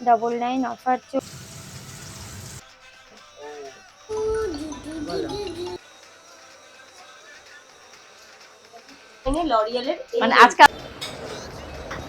Double nine offer মানে আজকে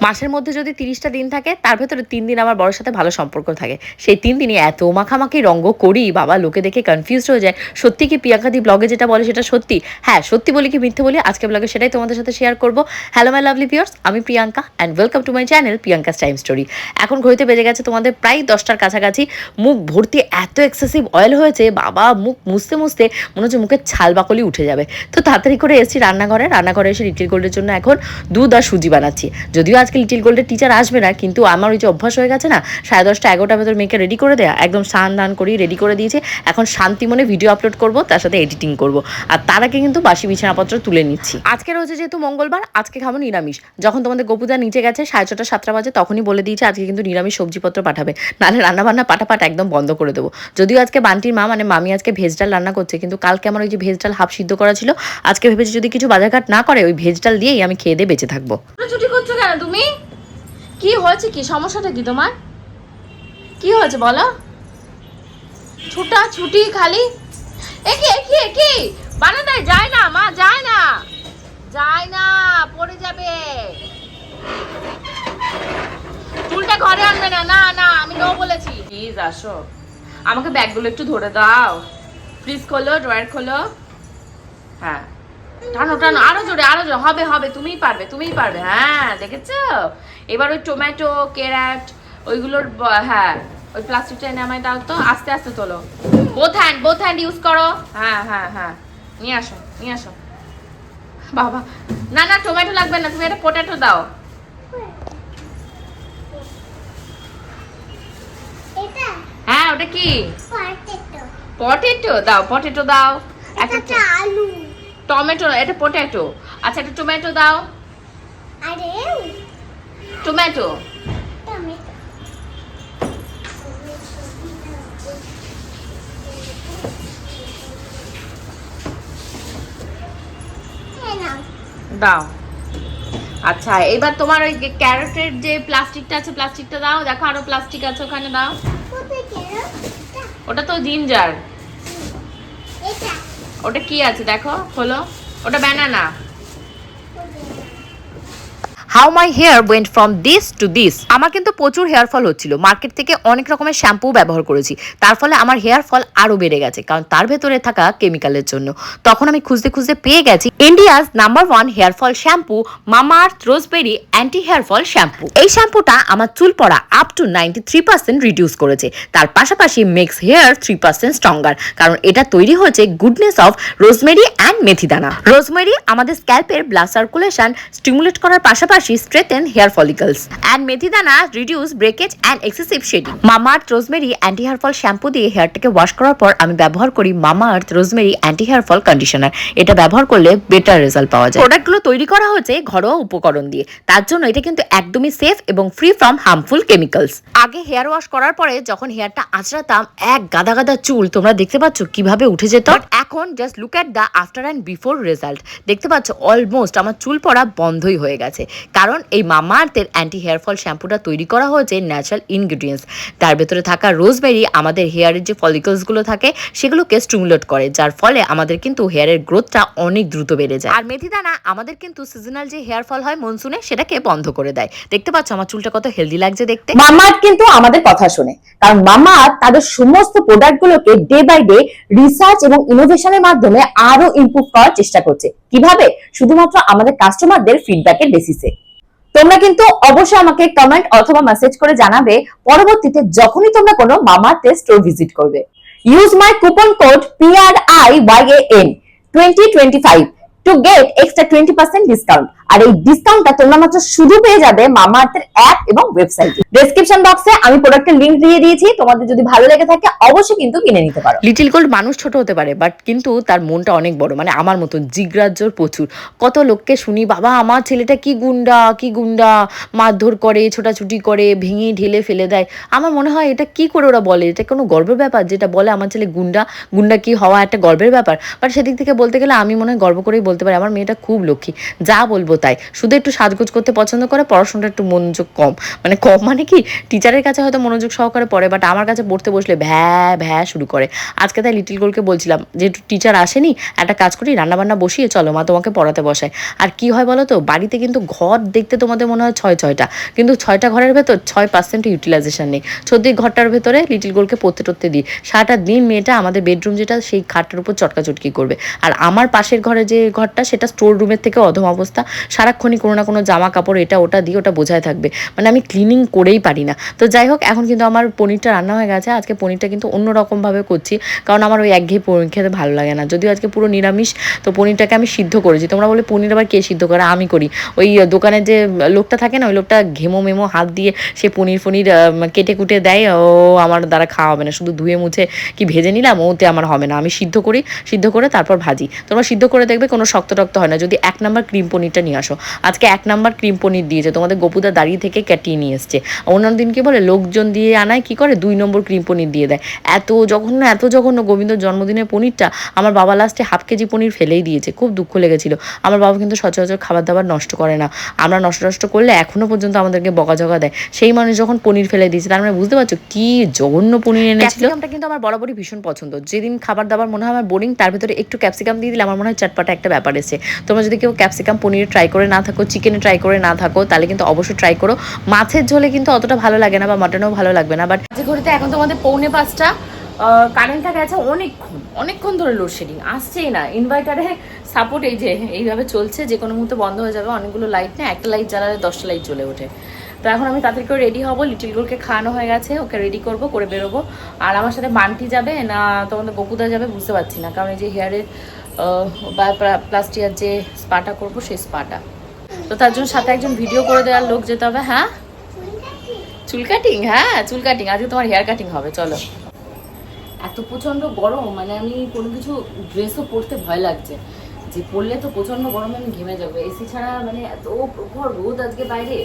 মাসের মধ্যে যদি তিরিশটা দিন থাকে, তার ভেতরে তিন দিন আমার বড়োর সাথে ভালো সম্পর্ক থাকে। সেই তিন দিনই এত মাখামাখি রঙ্গ করি, বাবা লোকে দেখে কনফিউজড হয়ে যায়। সত্যি কি প্রিয়াঙ্কাদি ব্লগে যেটা বলে সেটা সত্যি? হ্যাঁ সত্যি বলি কি মিথ্যে বলি আজকে ব্লগে সেটাই তোমাদের সাথে শেয়ার করব। হ্যালো মাই লাভলি পিয়ার্স আমি Priyanka and welcome to my channel Priyanka's time story এখন ঘড়িতে বেজে গেছে তোমাদের প্রায় দশটার কাছাকাছি। মুখ ভর্তি এত এক্সেসিভ অয়েল হয়েছে, বাবা মুখ মুছতে মুছতে মনে হচ্ছে মুখের ছাল বাকলি উঠে যাবে। তো তাড়াতাড়ি করে এসেছি রান্নাঘরে রান্নাঘরে এসে লিটিল গোল্ডের জন্য এখন দুধ আর সুজি বানাচ্ছি। যদিও আজকে লিটিল গোল্ডের টিচার আসবে না, কিন্তু আমার ওই যে অভ্যাস হয়ে গেছে না, সাড়ে দশটা এগারোটার ভেতর মেয়েকে রেডি করে দেয়া, একদম স্নান দান করি রেডি করে দিয়েছে। এখন শান্তি মনে ভিডিও আপলোড করব, তার সাথে এডিটিং করব। আর তার আগে কিন্তু বাসি বিছানাপত্র তুলে নিচ্ছি। আজকে রয়েছে যেহেতু মঙ্গলবার, আজকে খাব নিরামিষ। যখন তোমাদের গোপুদা নিচে গেছে, সাড়ে ছটা, সাতটা বাজে, তখনই বলে দিয়েছে, আজকে কিন্তু নিরামিষ সবজিপত্র পাঠাবে। নাহলে রান্নাবান্না পাটাপাট একদম বন্ধ করে দেবো। যদিও আজকে বান্টির মা মানে মামি আজকে ভেজ ডাল রান্না করছে, কিন্তু কালকে আমার ওই যে ভেজ ডাল হাফ সিদ্ধ করা ছিল, আজকে ভেবেছি যদি কিছু বাজারঘাট না করে, ওই ভেজ ডাল দিয়েই আমি খেয়ে দিয়ে বেঁচে থাকব। ছুটি করছ তুমি? কি হয়েছে কি? সমস্যাটা কি তোমার? কি হয়েছে বলো? ছুটা ছুটি খালি একি একি একি বানাতে যায় না, মা, যায় না। যায় না, পড়ে যাবে। চুলটা ঘরে আনবে না না না, আমি নো বলেছি। প্লিজ আসো। আমাকে ব্যাগগুলো একটু ধরে দাও। ফ্রিজ খোলো ড্রয়ার খোলো। হ্যাঁ। টানো টানো আরও জোরে আরও জোরে হবে হবে তুমিই পারবে তুমিই পারবে হ্যাঁ দেখেছ? এবার ওই টমেটো ক্যারেট ওইগুলোর হ্যাঁ ওই প্লাস্টিকটা এনে আমায় দাও তো আস্তে আস্তে তোলো। Both hand both hand use করো। হ্যাঁ হ্যাঁ হ্যাঁ নিয়ে আসো নিয়ে আসো। বাবা না না টমেটো লাগবে না তুমি একটা পটেটো দাও। হ্যাঁ ওটা কি? পটেটো পটেটো দাও পটেটো দাও। একটা। আলু। টমেটো এটা পটেটো আচ্ছা একটা টমেটো দাও। আরে টমেটো। দাও। আচ্ছা এবার তোমার ওই যে ক্যারটের যে প্লাস্টিকটা আছে প্লাস্টিকটা দাও। দেখো আরও প্লাস্টিক আছে ওখানে দাও। ওটা তো জিঞ্জার। এটা ওটা কি আছে? দেখো খোলো। ওটা banana how my hair went from this to this আমার কিন্তু প্রচুর হেয়ার ফল হচ্ছিল। মার্কেট থেকে অনেক রকমের শ্যাম্পু ব্যবহার করেছি। তার ফলে আমার হেয়ার ফল আরও বেড়ে গেছে, কারণ তার ভেতরে থাকা কেমিক্যালের জন্য। তখন আমি খুঁজতে খুঁজতে পেয়ে গেছি India's number one hair fall shampoo Mamaearth rosemary anti hair fall shampoo এই শ্যাম্পুটা আমার চুল পড়া up to ninety three percent reduce করেছে। তার পাশাপাশি makes hair three percent stronger কারণ এটা তৈরি হয়েছে goodness of rosemary and methi dana. Rosemary আমাদের স্ক্যাল্পের ব্লাড সার্কুলেশন স্টিমুলেট করার পাশাপাশি strengthen hair follicles and methi dana reduce breakage and excessive shedding mama rosemary anti hair fall shampoo দিয়ে হেয়ারটাকে ওয়াশ করার পর আমি ব্যবহার করি Mamaearth rosemary anti hair fall conditioner এটা ব্যবহার করলে বেটার রেজাল্ট পাওয়া যায়। প্রোডাক্টগুলো তৈরি করা হয়েছে ঘরোয়া উপকরণ দিয়ে। তার জন্য এটা কিন্তু একদমই সেফ এবং ফ্রি ফ্রম হার্মফুল কেমিক্যালস আগে হেয়ার ওয়াশ করার পরে যখন হেয়ারটা আঁচড়াতাম, এক গাদা গাদা চুল, তোমরা দেখতে পাচ্ছ কীভাবে উঠে যেত? এখন just look at the after and before result দেখতে পাচ্ছ অলমোস্ট আমার চুল পড়া বন্ধই হয়ে গেছে। কারণ এই মামা আর্থের অ্যান্টি হেয়ার ফল শ্যাম্পুটা তৈরি করা হয়েছে ন্যাচারাল ইনগ্রিডিয়েন্টস তার ভেতরে থাকা রোজবেরি আমাদের হেয়ারের যে ফলিকলসগুলো থাকে, সেগুলোকে স্টিমুলেট করে, যার ফলে আমাদের কিন্তু হেয়ারের গ্রোথটা অনেক দ্রুত বেড়ে যায়। আর মেথিদানা, আমাদের কিন্তু সিজনাল যে হেয়ার ফল হয় মনসুনে সেটাকে বন্ধ করে দেয়। দেখতে পাচ্ছ আমার চুলটা কত হেলদি লাগছে দেখতে? মামাআর্থ কিন্তু আমাদের কথা শুনে, কারণ মামাআর্থ তাদের সমস্ত প্রোডাক্ট গুলোকে ডে বাই ডে রিসার্চ এবং ইনোভেশনের মাধ্যমে আরও ইমপ্রুভ করার চেষ্টা করছে। কীভাবে? শুধুমাত্র আমাদের কাস্টমারদের ফিডব্যাকের বেসিসে তোমরা কিন্তু অবশ্যই আমাকে কমেন্ট অথবা মেসেজ করে জানাবে পরবর্তীতে যখনই তোমরা কোনো মামাআর্থ স্টোর ভিজিট করবে। Use my coupon code P R I Y A N twenty twenty five to get extra twenty percent discount আর এই ডিসকাউন্টটা তোমরা মাত্র শুধু পেয়ে যাবে মামাআর্থের অ্যাপ এবং ওয়েবসাইটে ডেসক্রিপশন বক্সে আমি প্রোডাক্টের লিংক দিয়ে দিয়েছি, তোমাদের যদি ভালো লেগে থাকে অবশ্যই কিন্তু কিনে নিতে পারো। লিটিল গোল্ড মানুষ ছোট হতে পারে বাট কিন্তু তার মনটা অনেক বড় মানে আমার মতন জিজ্ঞাজ্যর প্রচুর। কত লোককে শুনি, বাবা, আমার ছেলেটা কি গুন্ডা কি গুন্ডা, মারধর করে, ছোটাছুটি করে, ভেঙে ঢেলে ফেলে দেয়। আমার মনে হয় এটা কি করে ওরা বলে? এটা কোনো গর্বের ব্যাপার? যেটা বলে, আমার ছেলে গুন্ডা গুন্ডা কি হওয়া একটা গর্বের ব্যাপার? বাট সেদিক থেকে বলতে গেলে আমি মনে হয় গর্ব করেই বলতে পারি, আমার মেয়েটা খুব লক্ষ্মী। যা বলব তাই। শুধু একটু সাজগোজ করতে পছন্দ করে, পড়াশোনাটা একটু মনোযোগ কম। মানে কম মানে কি টিচারের কাছে হয়তো মনোযোগ সহকারে পড়ে বাট আমার কাছে পড়তে বসলে ভ্যা ভ্যা শুরু করে। আজকে তাই লিটিল গোলকে বলছিলাম যে টিচার আসেনি, একটা কাজ করি, রান্নাবান্না বসিয়ে চলো, মা তোমাকে পড়াতে বসায়। আর কি হয় বলো তো, বাড়িতে কিন্তু ঘর দেখতে তোমাদের মনে হয় ছয় ছয়টা। কিন্তু ছয়টা ঘরের ভেতর ছয় পার্সেন্ট ইউটিলাইজেশন নেই। সত্যি ঘরটার ভেতরে লিটিল গোলকে পড়তে টরতে দিই। সারাটা দিন মেয়েটা আমাদের বেডরুম যেটা, সেই খাটটার উপর চটকাচটকি করবে। আর আমার পাশের ঘরে যে ঘরটা সেটা স্টোর রুমের থেকে অধম অবস্থা। সারাক্ষণই কোনো না কোনো জামা কাপড় এটা ওটা দিয়ে ওটা বোঝায় থাকবে। মানে আমি ক্লিনিং করেই পারি না। তো যাই হোক, এখন কিন্তু আমার পনিরটা রান্না হয়ে গেছে। আজকে পনিরটা কিন্তু অন্যরকমভাবে করছি। কারণ আমার ওই একঘেয়ে পনির খেতে ভালো লাগে না। যদিও আজকে পুরো নিরামিষ, তো পনিরটাকে আমি সিদ্ধ করেছি। তোমরা বলে পনির আবার কে সিদ্ধ করে? আমি করি। ওই দোকানের যে লোকটা থাকে না, ওই লোকটা ঘেমো মেমো হাত দিয়ে সে পনির ফনির কেটে কুটে দেয়। ও আমার দ্বারা খাওয়া হবে না। শুধু ধুয়ে মুছে কি ভেজে নিলাম? ওতে আমার হবে না। আমি সিদ্ধ করি, সিদ্ধ করে তারপর ভাজি। তোমরা সিদ্ধ করে দেখবে কোনো শক্ত টক্ত হয় না। যদি এক নাম্বার ক্রিম পনিরটা নিয়ে আসো। আজকে এক নাম্বার ক্রিম পনির দিয়েছে, তোমাদের গোপুদা দাঁড়িয়ে থেকে কাটিয়ে নিয়ে এসছে। অন্যান্য দিন কি বলে লোকজন দিয়ে আনায়, কি করে? দুই নম্বর ক্রিম পনির দিয়ে দেয়। এত জঘন্য এত জঘন্য গোবিন্দর জন্মদিনের পনিরটা আমার বাবা লাস্টে হাফ কেজি পনির ফেলেই দিয়েছে। খুব দুঃখ লেগেছিল। আমার বাবা কিন্তু সচরাচর খাবার দাবার নষ্ট করে না। আমরা নষ্ট নষ্ট করলে এখনও পর্যন্ত আমাদেরকে বকাঝকা দেয়। সেই মানুষ যখন পনির ফেলে দিয়েছে, তার মানে বুঝতে পারছ কি জঘন্য পনির এনেছিল? ক্যাপসিকামটা কিন্তু আমার বরাবরই ভীষণ পছন্দ। যেদিন খাবার দাবার মনে হয় আমার বোরিং তার ভিতরে একটু ক্যাপসিকাম দিয়ে দিলে আমার মনে হয় চটপাটা একটা ব্যাপার। এসে তোমরা যদি কেউ ক্যাপসিকাম, পনির ট্রাই করে না থাকো চিকেনে ট্রাই করে না থাকো, তাহলে কিন্তু অবশ্যই ট্রাই করো। মাছের ঝোলে কিন্তু অতটা ভালো লাগে না বা মাটনেও ভালো লাগবে না বাট যে এখন তোমাদের পৌনে পাঁচটা কারেন্টটা গেছে অনেকক্ষণ অনেকক্ষণ ধরে লোডশেডিং আসছেই না। ইনভার্টারে সাপোর্ট এই যে, এইভাবে চলছে, যে কোনো মুহূর্তে বন্ধ হয়ে যাবে, অনেকগুলো লাইট না একটা লাইট জ্বালালে দশটা লাইট জ্বলে ওঠে। তো এখন আমি করে রেডি হব লিটিল গোলকে খাওয়ানো হয়ে গেছে, ওকে রেডি করব, করে বেরোবো। আর আমার সাথে মান্টি যাবে, না তোমাদের বকুদা যাবে, বুঝতে পারছি না, কারণ এই যে হেয়ারের বা প্লাস্টিয়ার যে স্পাটা করব, সেই স্পাটা। তো তার জন্য সাথে একজন ভিডিও করে দেওয়ার লোক যেতে হবে হ্যাঁ? চুল কাটিং হ্যাঁ চুল কাটিং আজকে তোমার হেয়ার কাটিং হবে, চলো। এত প্রচণ্ড গরম মানে আমি কোনো কিছু ড্রেসও পরতে ভয় লাগছে। যে পরলে তো প্রচণ্ড গরমে আমি ঘেমে যাব। এসি ছাড়া মানে এত প্রখর রোদ আজকে বাইরে।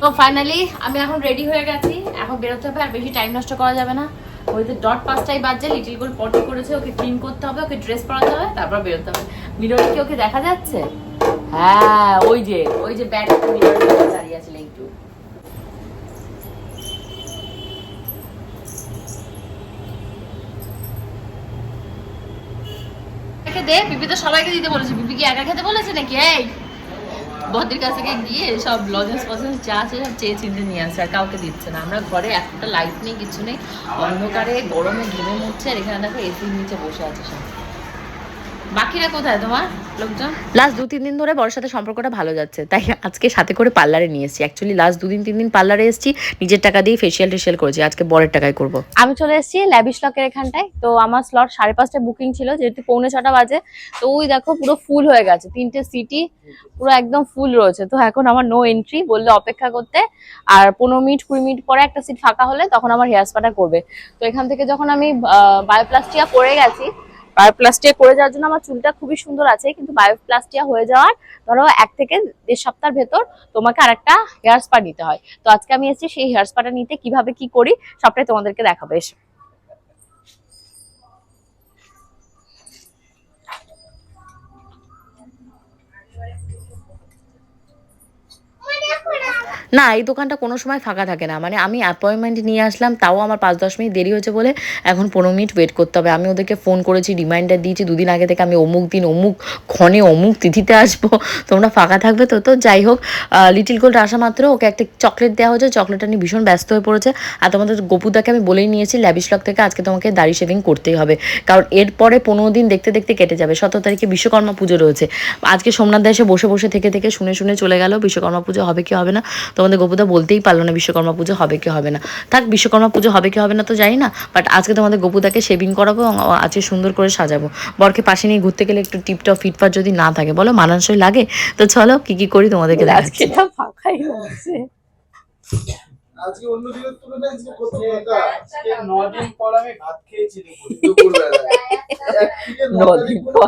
তো ফাইনালি আমি এখন রেডি হয়ে গেছি। এখন বেরোতে হবে, আর বেশি টাইম নষ্ট করা যাবে না। ওই যে ডট পাঁচটাই বাজছে লিটিল গোল পটি করেছে, ওকে ক্লিন করতে হবে, ওকে ড্রেস পরাতে হবে, তারপর বেরোতে হবে। মিররে কি ওকে দেখা যাচ্ছে? হ্যাঁ ওই যে ওই যে ব্যাগ মিররে দাঁড়িয়ে আছে একটু দে পিপি তো সবাইকে দিতে বলেছে। পিপি কি একা খেতে বলেছে নাকি? এই! বদির কাছে গিয়ে সব লজেন্স ফজেন্স যা আছে সব চেয়ে চিনতে নিয়ে আসছে আর কাউকে দিচ্ছে না। আমরা ঘরে একটা লাইট নেই, কিছু নেই, অন্ধকারে, গরমে ঘেমে মরছে, আর এখানে দেখো এসির নিচে বসে আছে সব। বাকিরা কোথায় তোমার লোকজন? লাস্ট দু তিন দিন ধরে বড় সাথে সম্পর্কটা ভালো যাচ্ছে তাই আজকে সাথে করে পার্লারে নিয়ে এসেছি। অ্যাকচুয়ালি লাস্ট দুদিন তিন দিন পার্লারে এসেছি নিজের টাকা দিয়ে ফেসিয়াল টেসিয়াল করেছি আজকে বরের টাকায় করব। আমি চলে এসেছি ল্যাবিশ লকের এখানটায় তো আমার স্লট সাড়ে পাঁচটায় বুকিং ছিল যেহেতু পৌনে ছটা বাজে তো ওই দেখো পুরো ফুল হয়ে গেছে তিনটে সিটি পুরো একদম ফুল রয়েছে। তো এখন আমার নো এন্ট্রি বললে অপেক্ষা করতে আর পনেরো মিনিট কুড়ি মিনিট পরে একটা সিট ফাঁকা হলে তখন আমার হেয়ার স্পাটা করবে। তো এখান থেকে যখন আমি বায়োপ্লাস্টিয়া করে গেছি বায়োপ্লাস্টিয়া করে যাওয়ার জন্য আমার চুলটা খুবই সুন্দর আছে, কিন্তু বায়োপ্লাস্টিয়া হয়ে যাওয়ার ধরো এক থেকে দেড় সপ্তাহের ভেতর তোমাকে আরেকটা হেয়ার স্পা নিতে হয়। তো আজকে আমি এসেছি সেই হেয়ার স্পাটা নিতে, কীভাবে কি করি সবটাই তোমাদেরকে দেখাবো, এসে। এই দোকানটা কোনো সময় ফাঁকা থাকে না। মানে আমি অ্যাপয়েন্টমেন্ট নিয়ে আসলাম, তাও আমার পাঁচ দশ মিনিট দেরি হয়েছে বলে এখন পনেরো মিনিট ওয়েট করতে হবে। আমি ওদেরকে ফোন করেছি রিমাইন্ডার দিয়েছি, দুদিন আগে থেকে আমি অমুক দিন, অমুক ক্ষণে, অমুক তিথিতে আসব। তোমরা ফাঁকা থাকবে তো তো যাই হোক লিটিল গোল্ড আসা মাত্র, ওকে একটা চকলেট দেওয়া হয়েছে চকলেটটা নিয়ে ভীষণ ব্যস্ত হয়ে পড়েছে। আর তোমাদের গপুদাকে আমি বলেই নিয়েছি ল্যাবিশ লক থেকে আজকে তোমাকে দাড়ি শেভিং করতেই হবে। কারণ এরপরে পনেরো দিন দেখতে দেখতে কেটে যাবে। সতেরো তারিখে বিশ্বকর্মা পুজো রয়েছে। আজকে সোমনাথ দা এসে বসে বসে, থেকে থেকে শুনে শুনে চলে গেল। বিশ্বকর্মা পুজো হবে কি হবে না তোমাদের গোপুদা বলতেই পারল না বিশ্বকর্মা পুজো হবে কি হবে না। থাক বিশ্বকর্মা পুজো হবে কি হবে না তো জানি না বাট আজকে তোমাদের গোপুদাকে শেভিং করাবো এবং আজকে সুন্দর করে সাজাবো। বরকে পাশে নিয়ে ঘুরতে গেলে একটু টিপটপ ফিটফাট যদি না থাকে বলো মানানসই লাগে? তো চলো কি কি করি তোমাদেরকে দেখাচ্ছি। আজকে অন্য দিনের তুলনায় আজকে কত আজকে নদিন পর আমি ভাত খেয়েছি দুপুরবেলা একদিকে নদিন নদিন পর।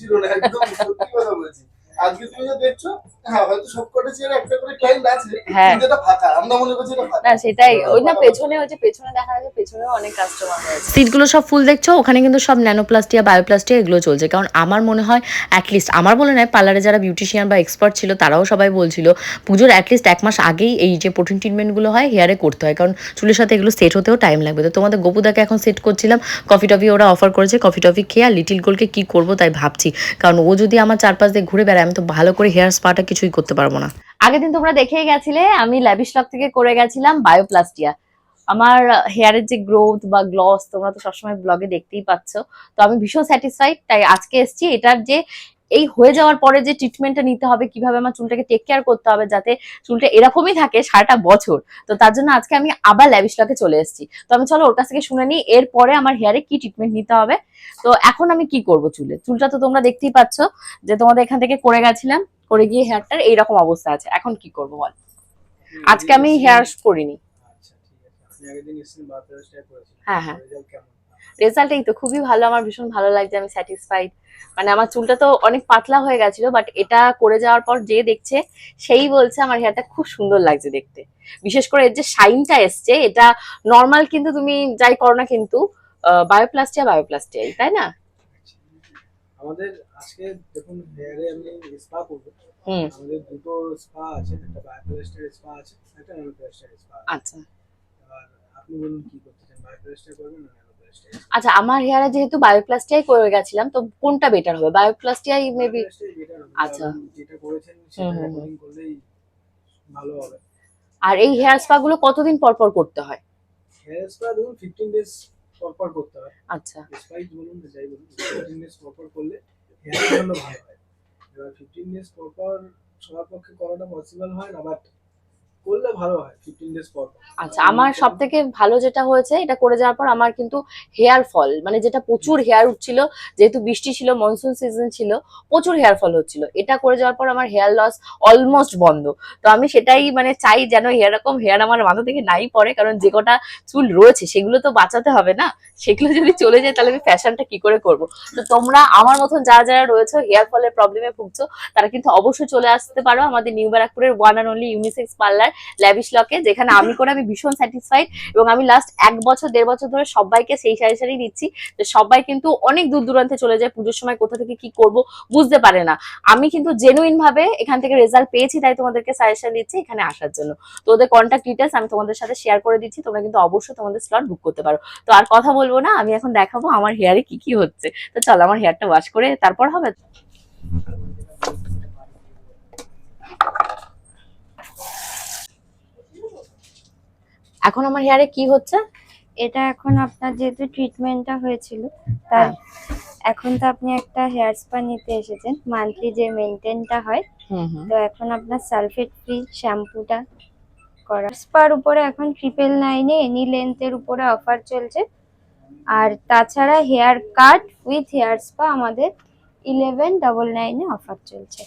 ছিল না একদম সত্যি কথা বলছি। আজকে তুমি যে দেখছ হ্যাঁ হয়তো সবকটা চেয়ারে একটা করে ক্লায়েন্ট আছে হ্যাঁ। কিন্তু এটা ফাঁকা আমরা মনে করছি এটা ফাঁকা। না সেটাই। ওই না পেছনে হচ্ছে পেছনে দেখা যাচ্ছে পেছনেও অনেক কাস্টমার রয়েছে। সিটগুলো সব ফুল দেখছ? ওখানে কিন্তু সব ন্যানোপ্লাস্টিয়া বায়োপ্লাস্টিয়া এগুলো চলছে। কারণ আমার মনে হয় অ্যাটলিস্ট আমার বলে নয় পার্লারে যারা বিউটিশিয়ান বা এক্সপার্ট ছিল তারাও সবাই বলছিল পুজোর অ্যাটলিস্ট এক মাস আগেই এই যে প্রোটিন ট্রিটমেন্টগুলো হয় হেয়ারে করতে হয়। কারণ চুলের সাথে এগুলো সেট হতেও টাইম লাগবে। তো তোমাদের গোপুদাকে এখন সেট করছিলাম। কফি টফি ওরা অফার করেছে। কফি টফি খেয়ে আর লিটিল গোলকে কী করব তাই ভাবছি। কারণ ও যদি আমার চারপাশ দিয়ে ঘুরে বেড়ায় আমি তো ভালো করে হেয়ার স্পাটা কিছুই করতে পারব না। আগের দিন তোমরা দেখেই গেছিলে, আমি ল্যাবিশ লক থেকে করে গেছিলাম বায়োপ্লাস্টিয়া আমার হেয়ারের যে গ্রোথ বা গ্লস তোমরা তো সবসময় ব্লগে দেখতেই পাচ্ছ। তো আমি ভীষণ স্যাটিসফাইড তাই আজকে এসছি। এটার যে এই হয়ে যাওয়ার পরে যে ট্রিটমেন্টটা নিতে হবে কীভাবে আমার চুলটাকে টেক কেয়ার করতে হবে যাতে চুলটা এরকমই থাকে সারাটা বছর তো তার জন্য আজকে আমি আবার ল্যাবিশ লকে চলে এসেছি। তো আমি চলো ওর কাছ থেকে শুনে নিই এরপরে আমার হেয়ারে কি ট্রিটমেন্ট নিতে হবে। তো এখন আমি কি করব চুলে? চুলটা তো তোমরা দেখতেই পাচ্ছ যে তোমাদের এখান থেকে করে গেছিলাম করে গিয়ে হেয়ারটার এইরকম অবস্থা আছে। এখন কি করব বল? আজকে আমি হেয়ার করিনি। আচ্ছা হ্যাঁ, হ্যাঁ। রেজাল্ট এই তো খুবই ভালো আমার ভীষণ ভালো লাগছে আমি স্যাটিসফাইড মানে আমার চুলটা তো অনেক পাতলা হয়ে গেছিল বাট এটা করে যাওয়ার পর যে দেখছে সেই বলছে আমার হেয়ারটা খুব সুন্দর লাগছে দেখতে। বিশেষ করে এর যে শাইনটা এসছে এটা নর্মাল কিন্তু তুমি যাই করো না কিন্তু বায়োপ্লাস্টিয়া বায়োপ্লাস্টিয়াই তাই না? আমাদের আজকে দেখুন হেয়ারে আমি স্পা করব। হুম। আমাদের দুটো স্পা আছে একটা বায়োপ্লাস্টার স্পা আছে একটা ন্যানোপ্লাস্টার স্পা আছে। আচ্ছা। আর আপনি বলুন কি করতে চান বায়োপ্লাস্টার করবেন না আচ্ছা আমার হেয়ারে যেহেতু বায়োপ্লাস্টিয়াই করে গেছিলাম তো কোনটা বেটার হবে? বায়োপ্লাস্টিয়াই মেবি আচ্ছা। যেটা করেছেন সেটা হুম, হুম। রেকর্ডিং করলেই ভালো হবে। আর এই হেয়ার স্পা গুলো কতদিন পর পর করতে হয়? হেয়ার স্পা ধরুন ফিফটিন ডেজ পর পর করতে হয়। আচ্ছা। স্পাইস বলুন বা যাই বলুন ফিফটিন ডেজ পর পর করলে হেয়ারের জন্য ভালো হয়। এবার ফিফটিন ডেজ পর পর সবার পক্ষে করাটা পসিবল হয় না বাট করলে ভালো হয় ফিফটিন ডেজ পর। আচ্ছা আমার সব থেকে ভালো যেটা হয়েছে এটা করে যাওয়ার পর আমার কিন্তু হেয়ার ফল মানে যেটা প্রচুর হেয়ার উঠছিল যেহেতু বৃষ্টি ছিল মনসুন সিজন ছিল প্রচুর হেয়ার ফল হচ্ছিল। এটা করে যাওয়ার পর আমার হেয়ার লস অলমোস্ট বন্ধ। তো আমি সেটাই মানে চাই যেন এরকম হেয়ার আমার মাথা থেকে নাই পড়ে কারণ যে কটা চুল রয়েছে সেগুলো তো বাঁচাতে হবে না। সেগুলো যদি চলে যায় তাহলে আমি ফ্যাশনটা কি করে করব? তো তোমরা আমার মতন যারা যারা রয়েছে হেয়ার ফলের প্রবলেমে ভুগছো তারা কিন্তু অবশ্যই চলে আসতে পারো আমাদের নিউ ব্যারাকপুরের one and only unisex parlour lavish লকে যেখানে আমি করে আমি ভীষণ স্যাটিসফাইড এবং আমি লাস্ট এক বছর, দেড় বছর ধরে সবাইকে সেই সাজেশনই দিচ্ছি যে সবাই কিন্তু অনেক দূর দূরান্তে চলে যায় পুজোর সময়, কোথা থেকে কি করব বুঝতে পারে না। আমি কিন্তু জেনুইন ভাবে এখান থেকে রেজাল্ট পেয়েছি তাই তোমাদেরকে সাজেশন দিচ্ছি এখানে আসার জন্য। তো ওদের কন্ট্যাক্ট ডিটেলস আমি তোমাদের সাথে শেয়ার করে দিচ্ছি, তোমরা কিন্তু অবশ্যই তোমাদের স্লট বুক করতে পারো। তো আর কথা বলব না, আমি এখন দেখাবো আমার হেয়ারে কি কি হচ্ছে। তো চলো আমার হেয়ারটা ওয়াশ করে তারপর হবে? এখন আমার হেয়ারে কি হচ্ছে? এটা এখন আপনার যেহেতু ট্রিটমেন্টটা হয়েছিল তার হ্যাঁ। এখন তো আপনি একটা হেয়ার স্পা নিতে এসেছেন মান্থলি যে মেনটেনটা হয় তো এখন আপনার সালফেট ফ্রি শ্যাম্পুটা করা। স্পার উপরে এখন ট্রিপল নাইনে এনি লেন্থের উপরে অফার চলছে আর তাছাড়া hair cut with hair spa আমাদের ইলেভেন ডবল নাইনে অফার চলছে।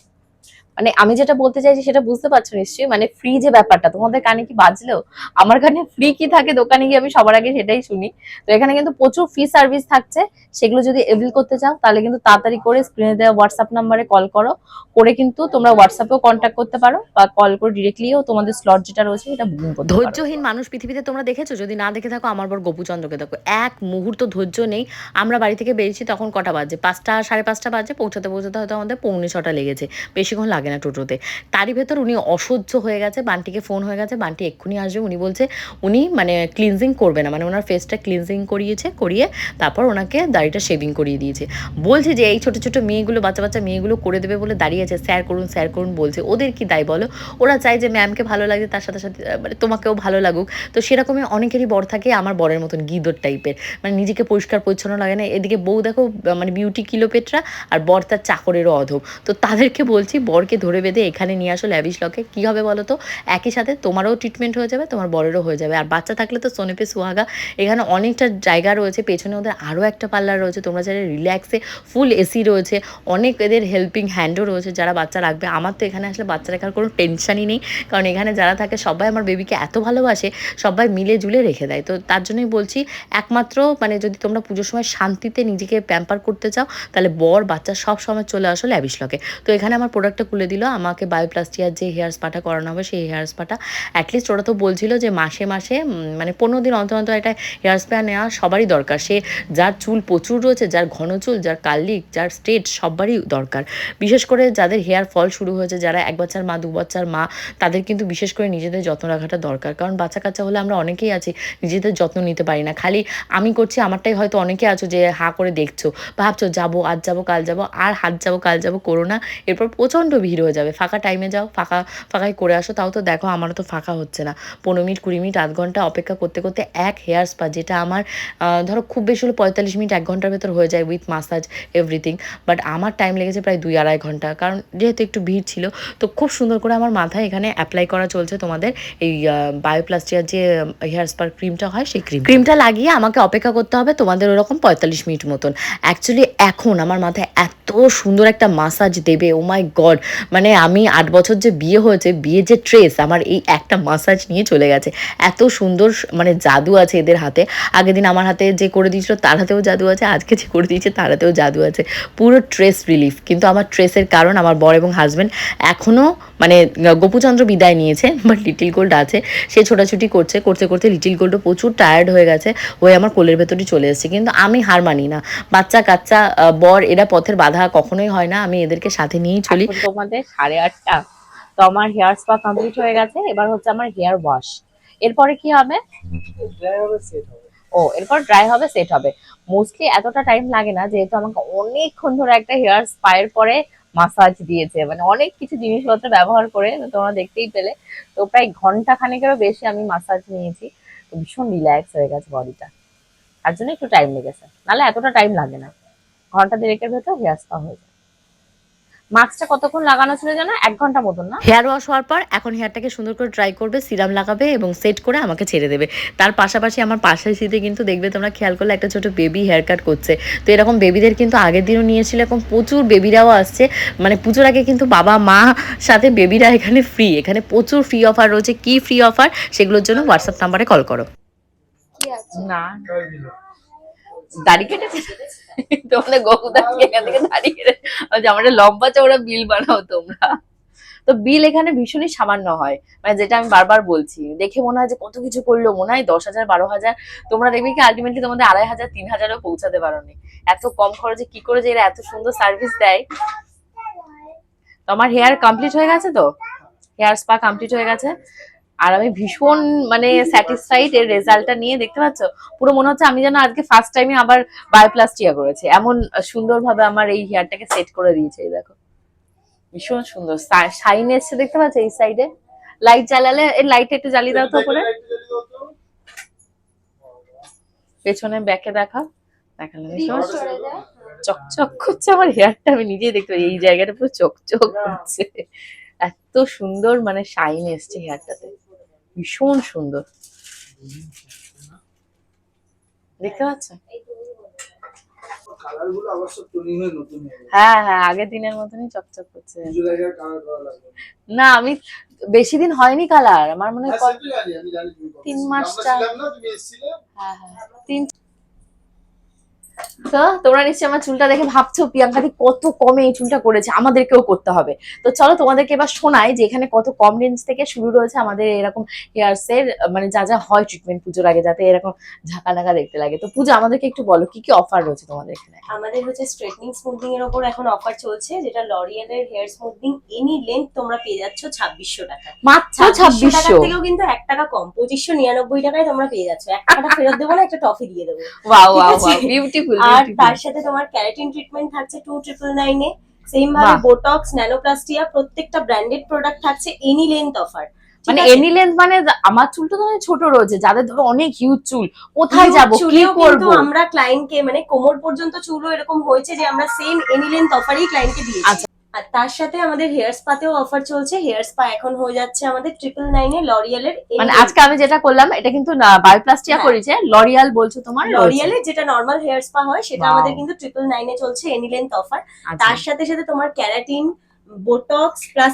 মানে আমি যেটা বলতে চাইছি সেটা বুঝতে পারছ নিশ্চয়ই মানে ফ্রি যে ব্যাপারটা, তোমাদের কানে কি বাজলেও আমার কানে ফ্রি কি থাকে, দোকানে গিয়ে আমি সবার আগে সেটাই শুনি। তো এখানে কিন্তু প্রচুর ফ্রি সার্ভিস থাকছে, সেগুলো যদি এভেল করতে চাও, তাহলে কিন্তু তাড়াতাড়ি করে স্ক্রিনে দেওয়া হোয়াটসঅ্যাপ নাম্বারে কল করো। করে কিন্তু তোমরা হোয়াটসঅ্যাপেও কন্ট্যাক্ট করতে পারো, বা কল করে ডিরেক্টলিও তোমাদের স্লট যেটা রয়েছে এটা বুকিং করতে ধৈর্যহীন মানুষ পৃথিবীতে তোমরা দেখেছ? যদি না দেখে থাকো, আমার বর গোপুচন্দ্রকে দেখো। এক মুহূর্ত ধৈর্য নেই। আমরা বাড়ি থেকে বেরিয়েছি, তখন কটা বাজে? পাঁচটা, সাড়ে পাঁচটা বাজে, পৌঁছাতে পৌঁছাতে হয়তো আমাদের পৌনে ছটা লেগেছে। বেশিক্ষণ লাগে না টোটোতে। তারই ভেতর উনি অসহ্য হয়ে গেছে, বান্টিকে ফোন হয়ে গেছে, বান্টি এক্ষুনি আসবে। উনি বলছে, উনি মানে ক্লিনজিং করবে না। মানে ওনার ফেসটা ক্লিনজিং করিয়েছে, করিয়ে তারপর ওনাকে দাড়িটা শেভিং করিয়ে দিয়েছে। বলছে যে, এই ছোট ছোট মেয়েগুলো, বাচ্চা বাচ্চা মেয়েগুলো করে দেবে বলে দাঁড়িয়েছে স্যার করুন স্যার করুন, বলছে। ওদের কি দায় বলো? ওরা চায় যে ম্যামকে ভালো লাগে তার সাথে সাথে মানে তোমাকেও ভালো লাগুক। তো সেরকমই অনেকেরই বর থাকে আমার বরের মতন, গিদর টাইপের মানে নিজেকে পরিষ্কার, পরিচ্ছন্ন লাগে না। এদিকে বউ দেখো মানে বিউটি কিলো পেটরা আর বর তার চাকরেরও অধম। তো তাদেরকে বলছি, বরকে বেবিকে ধরে বেঁধে এখানে নিয়ে আসো ল্যাবিশ লকে। কি হবে বলো তো একই সাথে তোমারও ট্রিটমেন্ট হয়ে যাবে, তোমার বরেরও হয়ে যাবে। আর বাচ্চা থাকলে তো সোনেপে সুহাগা। এখানে অনেকটা জায়গা রয়েছে, পেছনে ওদের আরও একটা পার্লার রয়েছে। তোমরা যারা রিল্যাক্সে ফুল এসি রয়েছে, অনেক এদের হেল্পিং হ্যান্ডও রয়েছে যারা বাচ্চা রাখবে। আমার তো এখানে আসলে বাচ্চা রাখার কোনো টেনশনই নেই। কারণ এখানে যারা থাকে, সবাই আমার বেবিকে এত ভালোবাসে, সবাই মিলে জুলে রেখে দেয়। তো তার জন্যই বলছি, একমাত্র মানে যদি তোমরা পুজোর সময় শান্তিতে নিজেকে প্যাম্পার করতে চাও, তাহলে বর, বাচ্চা সব সময় চলে আসো ল্যাবিশ লকে। তো এখানে আমার প্রোডাক্টটা খুলে দিল, আমাকে বায়োপ্লাস্টিয়ার যে হেয়ার স্পাটা করানো হবে, সেই হেয়ার স্পাটা অ্যাটলিস্ট ওরা তো বলছিল যে মাসে মাসে মানে পনেরো দিন অন্তর অন্তর একটা হেয়ার স্পা নেওয়া সবারই দরকার। সে যার চুল প্রচুর রয়েছে, যার ঘন চুল, যার কার্লিক, যার স্ট্রেট সবারই দরকার। বিশেষ করে যাদের হেয়ার ফল শুরু হয়েছে, যারা এক বাচ্চার মা, দু বাচ্চার মা, তাদের কিন্তু বিশেষ করে নিজেদের যত্ন রাখাটা দরকার। কারণ বাচ্চা কাচ্চা হলে আমরা অনেকেই আছি, নিজেদের যত্ন নিতে পারি না। খালি আমি করছি, আমারটাই হয়তো অনেকে আছো যে হা করে দেখছ, ভাবছ, যাব, আজ যাব, কাল যাব, আর হাত যাব, কাল যাব, করো না। এরপর প্রচণ্ড ভিড় হয়ে যাবে। ফাঁকা টাইমে যাও ফাঁকা ফাঁকায় করে আসো। তাও তো দেখো আমারও তো ফাঁকা হচ্ছে না। পনেরো মিনিট কুড়ি মিনিট আধ ঘণ্টা অপেক্ষা করতে করতে এক হেয়ার স্পা যেটা আমার ধরো খুব বেশি হলো পঁয়তাল্লিশ মিনিট এক ঘণ্টার ভেতর হয়ে যায় উইথ মাসাজ এভরিথিং বাট আমার টাইম লেগেছে প্রায় দুই আড়াই ঘণ্টা। কারণ যেহেতু একটু ভিড় ছিল তো খুব সুন্দর করে আমার মাথায় এখানে অ্যাপ্লাই করা চলছে তোমাদের এই বায়োপ্লাস্টিয়ার যে হেয়ার স্পার ক্রিমটা হয় সেই ক্রিম ক্রিমটা লাগিয়ে আমাকে অপেক্ষা করতে হবে তোমাদের ওরকম পঁয়তাল্লিশ মিনিট মতন। অ্যাকচুয়ালি এখন আমার মাথায় এত সুন্দর একটা মাসাজ দেবে ও মাই গড মানে আমি আট বছর যে বিয়ে হয়েছে বিয়ে যে ট্রেস আমার এই একটা মাসাজ নিয়ে চলে গেছে। এত সুন্দর মানে জাদু আছে এদের হাতে। আগের দিন আমার হাতে যে করে দিয়েছিল, তার হাতেও জাদু আছে, আজকে যে করে দিয়েছে, তার হাতেও জাদু আছে। পুরো ট্রেস রিলিফ কিন্তু আমার ট্রেসের কারণ আমার বর এবং হাজব্যান্ড এখনও মানে গোপুচন্দ্র বিদায় নিয়েছে বাট লিটিল গোল্ড আছে। সে ছোটাছুটি করছে করতে করতে লিটিল গোল্ডও প্রচুর টায়ার্ড হয়ে গেছে হয়ে আমার কোলের ভেতরই চলে এসেছে। কিন্তু আমি হার মানি না। বাচ্চা কাচ্চা আহ, বর এরা পথের বাধা কখনোই হয় না। আমি এদেরকে সাথে নিয়েই চলি। তোমাদের সাড়ে আটটা। তো আমার হেয়ার স্পা কমপ্লিট হয়ে গেছে। এবার হচ্ছে আমার হেয়ার ওয়াশ এরপরে কি হবে? ড্রাই হবে সেট হবে। ও এরপর ড্রাই হবে সেট হবে। মোস্টলি এতটা টাইম লাগে না যেহেতু আমাকে অনেকক্ষণ ধরে একটা হেয়ার স্পায়ের পরে মাসাজ দিয়েছে। মানে অনেক কিছু জিনিসপত্র ব্যবহার করে তোমরা দেখতেই পেলে। তো প্রায় ঘণ্টা খানেকেরও বেশি আমি মাসাজ নিয়েছি। তো ভীষণ রিল্যাক্স হয়ে গেছে বডিটা। তার জন্য একটু টাইম লেগেছে। নাহলে এতটা টাইম লাগে না। ঘণ্টা দেড়েকের ভেতর হেয়ার স্পা হয়ে যায়। মাস্কটা কতক্ষণ লাগানো ছিল জানো এক ঘণ্টা মতন না? হেয়ার ওয়াশ হওয়ার পর এখন হেয়ারটাকে সুন্দর করে ট্রাই করবে সিরাম লাগাবে এবং সেট করে আমাকে ছেড়ে দেবে। তার পাশাপাশি আমার পাশের সিটে কিন্তু দেখবে তোমরা খেয়াল করলে একটা ছোট বেবি হেয়ার কাট করছে। তো এরকম বেবিদের কিন্তু আগের দিনও নিয়েছিল এখন প্রচুর বেবিরাও আসছে। মানে পুজোর আগে কিন্তু বাবা মা সাথে বেবিরা এখানে ফ্রি এখানে প্রচুর ফ্রি অফার রয়েছে। কি ফ্রি অফার সেগুলোর জন্য হোয়াটসঅ্যাপ নাম্বারে কল করো। না। দাড়ি কেটে তোমাদের গকুদা এখান থেকে দাড়ি কেটে বলছে, আমাদের লম্বা চওড়া বিল বানাও তোমরা। তো বিল এখানে ভীষণই সামান্য হয়। মানে যেটা আমি বারবার বলছি দেখে মনে হয় যে কত কিছু করল মনে হয় দশ হাজার বারো হাজার তোমরা দেখবে কি আলটিমেটলি তোমাদের আড়াই হাজার তিন হাজারও পৌঁছাতে পারোনি। এত কম খরচে কি করে যে এরা এত সুন্দর সার্ভিস দেয়? তোমার হেয়ার কমপ্লিট হয়ে গেছে তো? হেয়ার স্পা কমপ্লিট হয়ে গেছে? আর আমি ভীষণ মানে স্যাটিসফাইড এর রেজাল্টটা নিয়ে দেখতে পাচ্ছ? পুরো মনে হচ্ছে আমি যেন আজকে ফার্স্ট টাইমে আবার বায়োপ্লাস্টিয়া করেছে। এমন সুন্দরভাবে আমার এই হেয়ারটাকে সেট করে দিয়েছে এই দেখো। ভীষণ সুন্দর। শাইন এসছে দেখতে পাচ্ছ এই সাইডে লাইট জ্বালালে এই লাইট একটু জ্বালিয়ে দাও তো উপরে। পেছনে ব্যাকে দেখা। দেখালাম ভীষণ চকচক করছে আমার হেয়ারটা আমি নিজেই দেখতে পাই এই জায়গাটা পুরো চকচক করছে। এত সুন্দর মানে শাইন এসছে হেয়ারটাতে ভীষণ সুন্দর দেখতে পাচ্ছ কালারগুলো আবার সব টোনিং হয়ে হয়ে আগের দিনের মতনই চকচক করছে না। আমি বেশি দিন হয়নি কালার আমার মনে হয় হ্যাঁ, তিন। মাস। হ্যাঁ হ্যাঁ তিন তো তোমরা নিশ্চয়ই আমার চুলটা দেখে ভাবছ প্রিয়াঙ্কাদি কত কমে এই চুলটা করেছে আমাদেরকেও করতে হবে। তো চলো তোমাদেরকে এবার শোনাই যে এখানে কত কম রেঞ্জ থেকে শুরু রয়েছে আমাদের এরকম হেয়ার্স এর মানে যা যা হয় ট্রিটমেন্ট পুজোর আগে যাতে এরকম ঝাঁকা নাকা দেখতে লাগে। তো পূজা আমাদেরকে একটু বলো কি কি অফার রয়েছে তোমাদের এখানে? আমাদের হচ্ছে স্ট্রেটনিং স্মুথিং এর ওপর এখন অফার চলছে যেটা লরিয়ালের হেয়ার স্মুথিং এনি লেন্থ তোমরা পেয়ে যাচ্ছ ছাব্বিশশো টাকা। মাত্র ছাব্বিশশো ছাব্বিশশো? থেকেও কিন্তু এক টাকা কম পঁচিশশো নিরানব্বই টাকায় তোমরা পেয়ে যাচ্ছ। এক টাকাটা ফেরত দেবো না একটা টফি দিয়ে দেবো। ওয়াও ওয়াও বিউটিফুল আর তার সাথে তোমার ক্যারাটিন ট্রিটমেন্ট থাকছে টু ট্রিপল নাইনে সেম ভাবে বোটক্স ন্যানোপ্লাস্টিয়া প্রত্যেকটা ব্র্যান্ডেড প্রোডাক্ট থাকছে এনি লেন্থ অফার মানে এনি লেন্থ মানে আমার চুল তো ছোট রয়েছে যাদের ধরো অনেক হিউজ চুল কোথায় যাব কি করব? আমরা ক্লায়েন্টকে মানে কোমর পর্যন্ত চুলও এরকম হয়েছে যে আমরা সেম এনি লেন্থ অফারই ক্লায়েন্টকে দিয়েছি। আচ্ছা। আর তার সাথে আমাদের হেয়ার স্পাতেও অফার চলছে। হেয়ার স্পা এখন হয়ে যাচ্ছে আমাদের ট্রিপল নাইনে লরিয়ালের মানে আজকে আমি যেটা করলাম এটা কিন্তু বায়োপ্লাস্টিয়া হ্যাঁ। করেছে লরিয়াল বলছো তোমার? লরিয়ালের যেটা নর্মাল হেয়ার স্পা হয় সেটা আমাদের কিন্তু ট্রিপল নাইনে চলছে এনি লেন্থ অফার। তার সাথে সাথে তোমার ক্যারাটিন বোটক্স প্লাস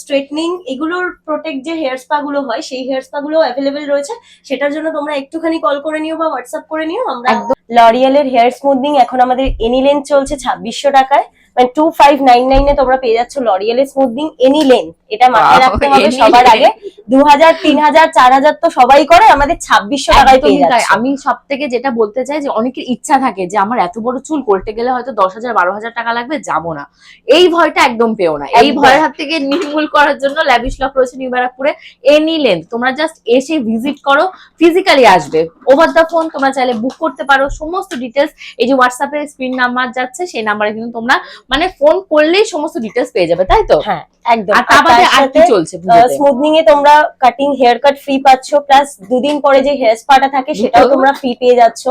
স্ট্রেটনিং এগুলোর প্রোটেক্ট যে হেয়ার স্পা গুলো হয় সেই হেয়ার স্পা গুলো অ্যাভেলেবেল রয়েছে। সেটার জন্য তোমরা একটুখানি কল করে নিও বা হোয়াটসঅ্যাপ করে নিও। আমরা লরিয়ালের হেয়ার স্মুথনিং এখন আমাদের এনি লেন্থ চলছে ছাব্বিশশো টাকায়। মানে টু ফাইভ নাইন নাইনে তোমরা পেয়ে যাচ্ছ লরিয়ালের স্মুথনিং এনি লেন্থ এটা মাথায় রাখতে হবে সবার আগে। দু হাজার তিন হাজার চার হাজার তো সবাই করে আমাদের ছাব্বিশশো টাকায় পেয়ে যাচ্ছে। আমি সব থেকে যেটা বলতে চাই যে অনেকের ইচ্ছা থাকে যে আমার এত বড় চুল করতে গেলে হয়তো দশ হাজার বারো হাজার টাকা লাগবে যাব না। এই ভয়টা একদম পেও না। এই ভয়ের হাত থেকে নির্মূল করার জন্য ল্যাবিশ লক রয়েছে নিউ ব্যারাকপুরে এনি লেন্থ তোমরা জাস্ট এসে ভিজিট করো ফিজিক্যালি আসবে। ওভার দ্য ফোন তোমরা চাইলে বুক করতে পারো। সমস্ত ডিটেলস এই যে হোয়াটসঅ্যাপে স্ক্রিন নাম্বার যাচ্ছে সেই নাম্বারে কিন্তু তোমরা মানে ফোন করলেই সমস্ত ডিটেলস পেয়ে যাবে তাই তো? হ্যাঁ একদম। আর আর কি চলছে? স্মুথনিং এ তোমরা কাটিং হেয়ার কাট ফ্রি পাচ্ছ প্লাস দুদিন পরে যে হেয়ার স্পাটা থাকে সেটাও তোমরা ফ্রি পেয়ে যাচ্ছ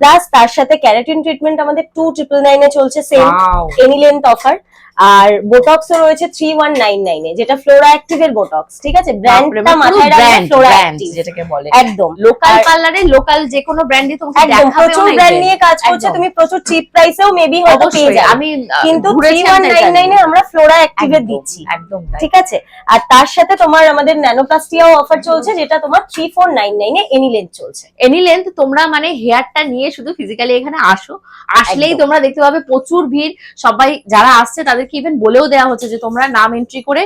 প্লাস তার সাথে ক্যারাটিন ট্রিটমেন্ট আমাদের টু ট্রিপল নাইনে চলছে সেম. এনি লেন্থ অফার আর বোটক্সও রয়েছে থ্রি ওয়ান নাইন নাইনে যেটা ফ্লোরা অ্যাক্টিভ এর বোটক্স ঠিক আছে? ব্র্যান্ডটা মাথায় রাখবে ফ্লোরা অ্যাক্টিভ যেটাকে বলে। একদম। লোকাল আর- পার্লারে লোকাল যে কোনো ব্র্যান্ডই তোমাকে একদম দেখাবেও প্রচুর ব্র্যান্ড নিয়ে কাজ করছে তুমি প্রচুর চিপ প্রাইসেও মেবি হয়তো পেয়ে যাবে। আমি কিন্তু থ্রি ওয়ান নাইন। নাইনে আমরা ফ্লোরা অ্যাক্টিভের একদম, দিচ্ছি। একদম ঠিক আছে? আর তার সাথে তোমার আমাদের ন্যানোপ্লাস্টিয়াও অফার চলছে যেটা তোমার থ্রি ফোর নাইন নাইনে এনি লেন্থ চলছে। এনি লেন্থ তোমরা মানে হেয়ারটা নিয়ে শুধু ফিজিক্যালি এখানে আসো। আসলেই তোমরা দেখতে পাবে প্রচুর ভিড়। সবাই যারা আসছে তাদেরকে ইভেন বলেও দেওয়া হচ্ছে যে তোমরা নাম এন্ট্রি করে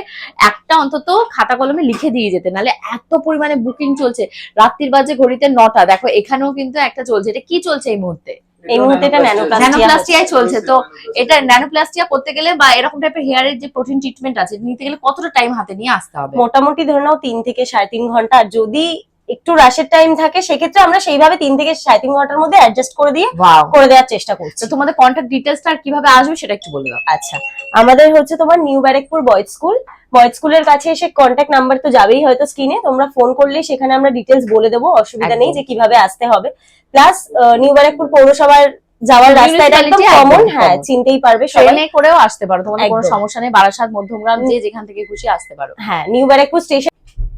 একটা অন্তত খাতা কলমে লিখে দিয়ে যেতে। নালে এত পরিমাণে বুকিং চলছে। রাত্রির বাজে ঘড়িতে নটা। দেখো এখানেও কিন্তু একটা চলছে। এটা কি চলছে এই মুহূর্তে? এই মুহূর্তে এটা ন্যানোপ্লাস্টিয়াই চলছে। তো এটা ন্যানোপ্লাস্টিয়া করতে গেলে বা এরকম টাইপের হেয়ারের যে প্রোটিন ট্রিটমেন্ট আছে নিতে গেলে কতটা টাইম হাতে নিয়ে আসতে হবে? মোটামুটি ধরে নাও তিন থেকে সাড়ে তিন ঘণ্টা। যদি একটু রাশের টাইম থাকে সেক্ষেত্রে আমরা সেইভাবে তিন থেকে সাড়ে তিন ঘণ্টার মধ্যে অ্যাডজাস্ট করে দিয়ে করে দেওয়ার চেষ্টা করছি। তো তোমাদের কন্ট্যাক্ট ডিটেলসটা আর কীভাবে আসবে সেটা একটু বলে দাও। আচ্ছা আমাদের হচ্ছে তোমার new Barrackpore boys school boys স্কুলের কাছে এসে কন্ট্যাক্ট নাম্বার তো যাবেই হয়তো স্ক্রিনে তোমরা ফোন করলে সেখানে আমরা ডিটেলস বলে দেবো অসুবিধা নেই যে কীভাবে আসতে হবে। প্লাস নিউ ব্যারেকপুর পৌরসভার যাওয়ার রাস্তা এটা একদম কমন হ্যাঁ চিনতেই পারবে সবাই। ট্রেনে করেও আসতে পারো তোমাদের কোনো সমস্যা নেই বারাসাত মধ্যমগ্রাম যে যেখান থেকে খুশি আসতে পারো। হ্যাঁ নিউ ব্যারেকপুর স্টেশন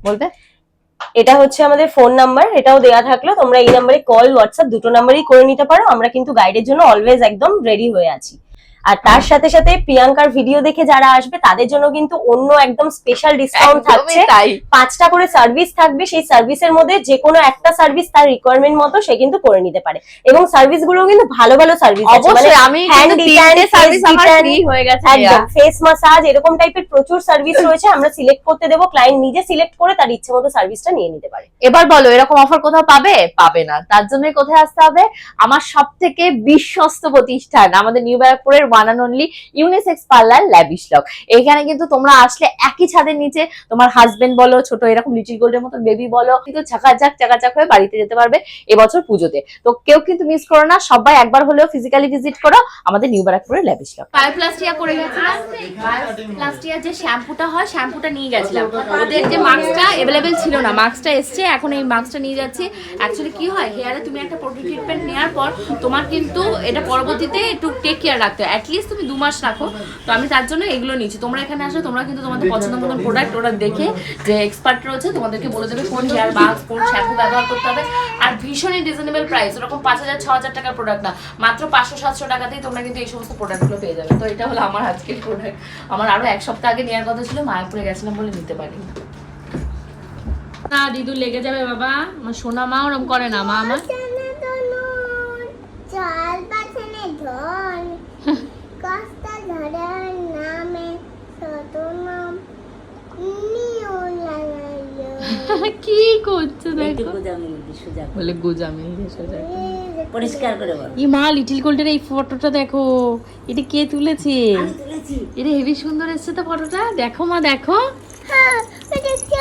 বলবে এটা হচ্ছে আমাদের ফোন নাম্বার এটাও দেওয়া থাকল। তোমরা এই নাম্বারে কল হোয়াটসঅ্যাপ দুটো নাম্বারই করে নিতে পারো। আমরা কিন্তু গাইডের জন্য অলওয়েজ একদম রেডি হয়ে আছি। আর তার সাথে সাথে প্রিয়াঙ্কার ভিডিও দেখে যারা আসবে তাদের জন্য কিন্তু অন্য একদম স্পেশাল ডিসকাউন্ট থাকছে। পাঁচটা করে সার্ভিস থাকবে সেই সার্ভিসের মধ্যে যে কোনো একটা সার্ভিস তার রিকোয়ারমেন্ট মতো সে কিন্তু করে নিতে পারে। এবং সার্ভিসগুলো কিন্তু ভালো ভালো সার্ভিস আছে। মানে অবশ্যই আমি সার্ভিস আমার ফ্রি হয়ে গেছে একদম ফেস মাসাজ এরকম টাইপের প্রচুর সার্ভিস রয়েছে। আমরা সিলেক্ট করতে দেবো ক্লায়েন্ট নিজে সিলেক্ট করে তার ইচ্ছে মতো সার্ভিসটা নিয়ে নিতে পারে। এবার বলো এরকম অফার কোথাও পাবে? পাবে না। তার জন্য কোথায় আসতে হবে? আমার সব থেকে বিশ্বস্ত প্রতিষ্ঠান আমাদের নিউ ব্যারাকপুরের and only unisex parlour Lavish Lock এখানে কিন্তু তোমরা আসলে একই ছাদের নিচে তোমার হাজবেন্ড বলো, ছোট এরকম গোল্ডের মতো বেবি বলো, কিন্তু চাকাচাক হয়ে বাড়িতে যেতে পারবে এবছর পুজোতে। তো কেউ কিন্তু মিস করো না, সবাই একবার হলেও ফিজিক্যালি ভিজিট করো আমাদের নিউ ল্যাবিশ লক শ্যাম্পুটা হয়, শ্যাম্পুটা নিয়ে গেছিলাম। ছিল না মাস্কটা এসছে, এখন এই মাস্কটা নিয়ে যাচ্ছি। কি হয় তুমি একটা ট্রিটমেন্ট নেওয়ার পর তোমার কিন্তু এটা পরবর্তীতে একটু অ্যাটলিস্ট তুমি দু মাস রাখো। তো আমি তার জন্য এগুলো নিচ্ছি তোমরা এখানে আসলে তোমরা কিন্তু তোমাদের পছন্দ মতন প্রোডাক্ট ওরা দেখে যে এক্সপার্ট রয়েছে তোমাদেরকে বলে দেবে কোন হেয়ার মাস্ক কোন শ্যাম্পু ব্যবহার করতে হবে। আর ভীষণই রিজনেবল প্রাইস ওরকম পাঁচ হাজার ছ হাজার টাকার প্রোডাক্ট না। মাত্র পাঁচশো সাতশো টাকাতেই তোমরা কিন্তু এই সমস্ত প্রোডাক্টগুলো পেয়ে যাবে। তো এটা হলো আমার আজকের প্রোডাক্ট আমার আরও এক সপ্তাহ আগে নেওয়ার কথা ছিল মায়াপুরে গেছিলাম বলে নিতে পারি না দিদু লেগে যাবে বাবা। আমার সোনা মা ওরম করে না মা আমার। কি করছে দেখো। বলে গোজামিল সোজা পরিষ্কার করে বল। ই মা লিটিল গোল্ডের এই ফটোটা দেখো। এটা কে তুলেছে? এটা হেভি সুন্দর এসেছে তো ফটোটা দেখো মা দেখো। হ্যাঁ দেখছি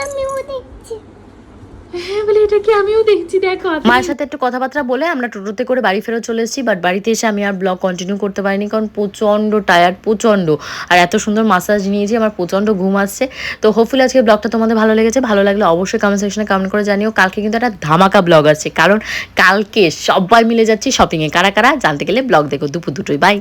দেখছি। হ্যাঁ বলে এটা কি আমিও দেখছি? দেখো মায়ের সাথে একটু কথাবার্তা বলে আমরা টোটোতে করে বাড়ি ফেরত চলে এসেছি বাট বাড়িতে এসে আমি আর ব্লগ কন্টিনিউ করতে পারিনি, কারণ প্রচণ্ড টায়ার্ড প্রচণ্ড। আর এত সুন্দর মাসাজ নিয়েছি, আমার প্রচণ্ড ঘুম আসছে। তো হোপফুলি আজকে ব্লগটা তোমাদের ভালো লেগেছে, ভালো লাগলে অবশ্যই কমেন্ট সেকশনে কমেন্ট করে জানিও। কালকে কিন্তু একটা ধামাকা ব্লগ আছে কারণ কালকে সবাই মিলে যাচ্ছি শপিংয়ে কারা কারা? জানতে গেলে ব্লগ দেখো দুপুর দুটোই বাই